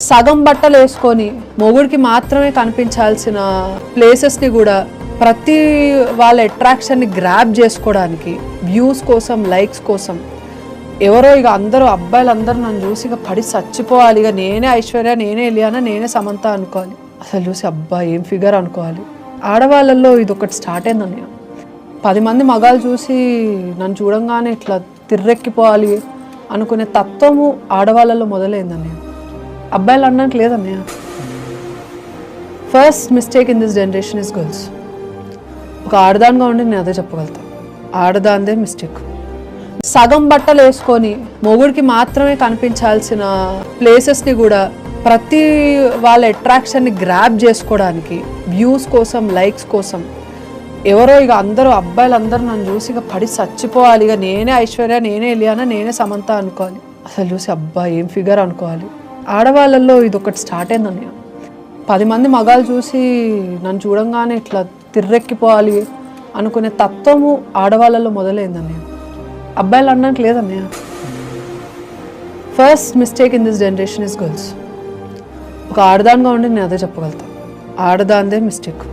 సగం బట్టలు వేసుకొని మొగుడికి మాత్రమే కనిపించాల్సిన ప్లేసెస్ని కూడా ప్రతి వాళ్ళ అట్రాక్షన్ని గ్రాప్ చేసుకోవడానికి వ్యూస్ కోసం లైక్స్ కోసం ఎవరో ఇక అందరూ అబ్బాయిలందరూ నన్ను చూసి ఇక పడి చచ్చిపోవాలి. ఇక నేనే ఐశ్వర్య నేనే ఎలియానా నేనే సమంత అనుకోవాలి. అసలు చూసి అబ్బా ఏం ఫిగర్ అనుకోవాలి. ఆడవాళ్ళల్లో ఇది ఒకటి స్టార్ట్ అయిందన్నయ్య పది మంది మగాలు చూసి నన్ను చూడంగానే ఇట్లా తిర్రెక్కిపోవాలి అనుకునే తత్వము ఆడవాళ్ళలో మొదలైందన్నయ్య అబ్బాయిలు అనడానికి లేదన్నయ్య. First mistake in this generation is girls ఒక ఆడదానిగా ఉండి నేను అదే చెప్పగలుగుతా. ఆడదాందే మిస్టేక్ సగం బట్టలు వేసుకొని మొగుడికి మాత్రమే కనిపించాల్సిన ప్లేసెస్ని కూడా ప్రతి వాళ్ళ అట్రాక్షన్ని గ్రాప్ చేసుకోవడానికి వ్యూస్ కోసం లైక్స్ కోసం ఎవరో ఇక అందరూ అబ్బాయిలు అందరూ నన్ను చూసి ఇక పడి చచ్చిపోవాలి. ఇక నేనే ఐశ్వర్య నేనే ఇలియానా నేనే సమంత అనుకోవాలి. అసలు చూసి అబ్బా ఏం ఫిగర్ అనుకోవాలి? ఆడవాళ్ళల్లో ఇది ఒకటి స్టార్ట్ అయింది అన్నయ్య. పది మంది మగాలు చూసి నన్ను చూడంగానే ఇట్లా తిర్రెక్కిపోవాలి అనుకునే తత్వము ఆడవాళ్ళలో మొదలైందన్నయ్య అబ్బాయిలు అన్నట్టు లేదన్నయ్య first mistake in this generation is girls ఒక ఆడదానిగా ఉండి నేను అదే చెప్పగలుగుతాను ఆడదాందే మిస్టేక్